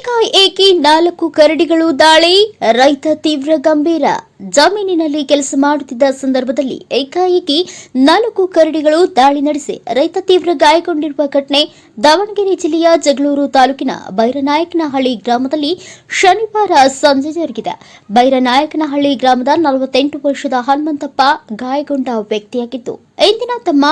ಏಕಾಏಕಿ ನಾಲ್ಕು ಕರಡಿಗಳು ದಾಳಿ, ರೈತ ತೀವ್ರ ಗಂಭೀರ. ಜಮೀನಿನಲ್ಲಿ ಕೆಲಸ ಮಾಡುತ್ತಿದ್ದ ಸಂದರ್ಭದಲ್ಲಿ ಏಕಾಏಕಿ ನಾಲ್ಕು ಕರಡಿಗಳು ದಾಳಿ ನಡೆಸಿ ರೈತ ತೀವ್ರ ಗಾಯಗೊಂಡಿರುವ ಘಟನೆ ದಾವಣಗೆರೆ ಜಿಲ್ಲೆಯ ಜಗಳೂರು ತಾಲೂಕಿನ ಬೈರನಾಯಕನಹಳ್ಳಿ ಗ್ರಾಮದಲ್ಲಿ ಶನಿವಾರ ಸಂಜೆ ಜರುಗಿದೆ. ಬೈರನಾಯಕನಹಳ್ಳಿ ಗ್ರಾಮದ ನಲವತ್ತೆಂಟು ವರ್ಷದ ಹನುಮಂತಪ್ಪ ಗಾಯಗೊಂಡ ವ್ಯಕ್ತಿಯಾಗಿದ್ದು, ಇಂದಿನ ತಮ್ಮ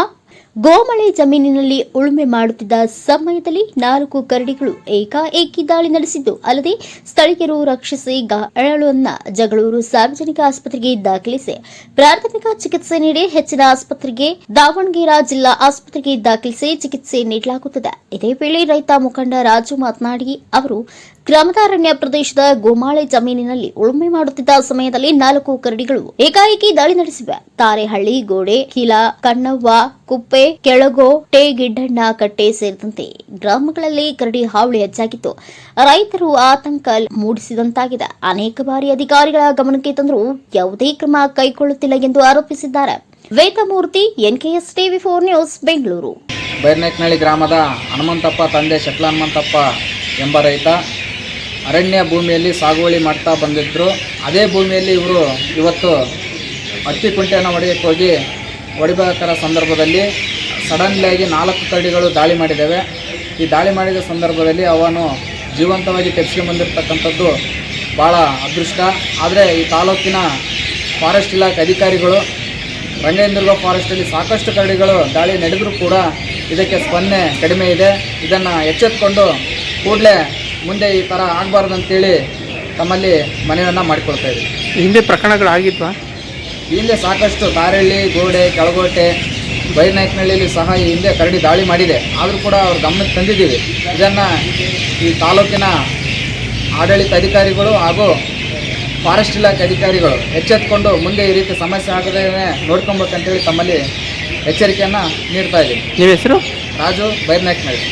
ಗೋಮಳೆ ಜಮೀನಿನಲ್ಲಿ ಉಳುಮೆ ಮಾಡುತ್ತಿದ್ದ ಸಮಯದಲ್ಲಿ ನಾಲ್ಕು ಕರಡಿಗಳು ಏಕಾಏಕಿ ದಾಳಿ ನಡೆಸಿದ್ದು, ಅಲ್ಲದೆ ಸ್ಥಳೀಯರು ರಕ್ಷಿಸಿ ಗಾಯಾಳುವನ್ನ ಜಗಳೂರು ಸಾರ್ವಜನಿಕ ಆಸ್ಪತ್ರೆಗೆ ದಾಖಲಿಸಿ ಪ್ರಾಥಮಿಕ ಚಿಕಿತ್ಸೆ ನೀಡಿ ಹೆಚ್ಚಿನ ಆಸ್ಪತ್ರೆಗೆ, ದಾವಣಗೆರೆ ಜಿಲ್ಲಾ ಆಸ್ಪತ್ರೆಗೆ ದಾಖಲಿಸಿ ಚಿಕಿತ್ಸೆ ನೀಡಲಾಗುತ್ತದೆ. ಇದೇ ವೇಳೆ ರೈತ ಮುಖಂಡ ರಾಜು ಮಾತನಾಡಿ, ಅವರು ಗ್ರಾಮದಾರಣ್ಯ ಪ್ರದೇಶದ ಗೋಮಾಳೆ ಜಮೀನಿನಲ್ಲಿ ಉಳುಮೆ ಮಾಡುತ್ತಿದ್ದ ಸಮಯದಲ್ಲಿ ನಾಲ್ಕು ಕರಡಿಗಳು ಏಕಾಏಕಿ ದಾಳಿ ನಡೆಸಿವೆ. ತಾರೆಹಳ್ಳಿ, ಗೋಡೆ ಕಿಲಾ ಕಣ್ಣವ್ವ, ಕುಪ್ಪೆ ಕೆಳಗೋ ಟೇ ಗಿಡ್ಡಣ್ಣ ಕಟ್ಟೆ ಸೇರಿದಂತೆ ಗ್ರಾಮಗಳಲ್ಲಿ ಕರಡಿ ಹಾವಳಿ ಹೆಚ್ಚಾಗಿತ್ತು. ರೈತರು ಆತಂಕ ಮೂಡಿಸಿದಂತಾಗಿದೆ. ಅನೇಕ ಬಾರಿ ಅಧಿಕಾರಿಗಳ ಗಮನಕ್ಕೆ ತಂದರೂ ಯಾವುದೇ ಕ್ರಮ ಕೈಗೊಳ್ಳುತ್ತಿಲ್ಲ ಎಂದು ಆರೋಪಿಸಿದ್ದಾರೆ. Vedamurthy, NKS TV four news, Bengaluru. ಬೈರ್ನೆಕ್ನಳ್ಳಿ ಗ್ರಾಮದ ಹನುಮಂತಪ್ಪ ತಂದೆ ಶಟ್ಲ ಹನುಮಂತಪ್ಪ ಎಂಬ ರೈತ ಅರಣ್ಯ ಭೂಮಿಯಲ್ಲಿ ಸಾಗುವಳಿ ಮಾಡ್ತಾ ಬಂದಿದ್ದರು ಅದೇ ಭೂಮಿಯಲ್ಲಿ ಇವರು ಇವತ್ತು ಹತ್ತಿ ಕುಂಟೆಯನ್ನು ಹೊಡೆಯಕ್ಕೆ ಹೋಗಿ ಹೊಡಿಬೇಕಾದ ಸಂದರ್ಭದಲ್ಲಿ ಸಡನ್ಲಿಯಾಗಿ ನಾಲ್ಕು ತಳಿಗಳು ದಾಳಿ ಮಾಡಿದ್ದಾವೆ ಈ ದಾಳಿ ಮಾಡಿದ ಸಂದರ್ಭದಲ್ಲಿ ಅವನು ಜೀವಂತವಾಗಿ ಬಂದಿರತಕ್ಕಂಥದ್ದು ಭಾಳ ಅದೃಷ್ಟ. ಆದರೆ ಈ ತಾಲೂಕಿನ ಫಾರೆಸ್ಟ್ ಇಲಾಖೆ ಅಧಿಕಾರಿಗಳು ರಂಗೇಂದ್ರಗ ಫಾರೆಸ್ಟಲ್ಲಿ ಸಾಕಷ್ಟು ಕರಡಿಗಳು ದಾಳಿ ನಡೆದರೂ ಕೂಡ ಇದಕ್ಕೆ ಸ್ಪಂದನೆ ಕಡಿಮೆ ಇದೆ. ಇದನ್ನು ಎಚ್ಚೆತ್ಕೊಂಡು ಕೂಡಲೇ ಮುಂದೆ ಈ ಥರ ಆಗಬಾರ್ದು ಅಂತೇಳಿ ತಮ್ಮಲ್ಲಿ ಮನವಿಯನ್ನು ಮಾಡಿಕೊಳ್ತಾ ಇದ್ದೀವಿ. ಹಿಂದೆ ಪ್ರಕರಣಗಳು ಆಗಿದ್ವಾ ಈ ಹಿಂದೆ ಸಾಕಷ್ಟು ತಾರಳ್ಳಿ ಗೋಡೆ ಕೆಳಗೋಟೆ ಬೈನಾಯಕನಹಳ್ಳಿಯಲ್ಲಿ ಸಹ ಈ ಹಿಂದೆ ಕರಡಿ ದಾಳಿ ಮಾಡಿದೆ. ಆದರೂ ಕೂಡ ಅವ್ರ ಗಮನಕ್ಕೆ ತಂದಿದ್ದೀವಿ. ಇದನ್ನು ಈ ತಾಲೂಕಿನ ಆಡಳಿತ ಅಧಿಕಾರಿಗಳು ಹಾಗೂ ಫಾರೆಸ್ಟ್ ಇಲಾಖೆ ಅಧಿಕಾರಿಗಳು ಎಚ್ಚೆತ್ಕೊಂಡು ಮುಂದೆ ಈ ರೀತಿ ಸಮಸ್ಯೆ ಆಗದೇ ನೋಡ್ಕೊಬೇಕಂತೇಳಿ ತಮ್ಮಲ್ಲಿ ಎಚ್ಚರಿಕೆಯನ್ನು ನೀಡ್ತಾ ಇದ್ದೀವಿ ನಿಮ್ಮ ಹೆಸರು? ರಾಜು ಬೈರ್ನಾಯಕನಹಳ್ಳಿ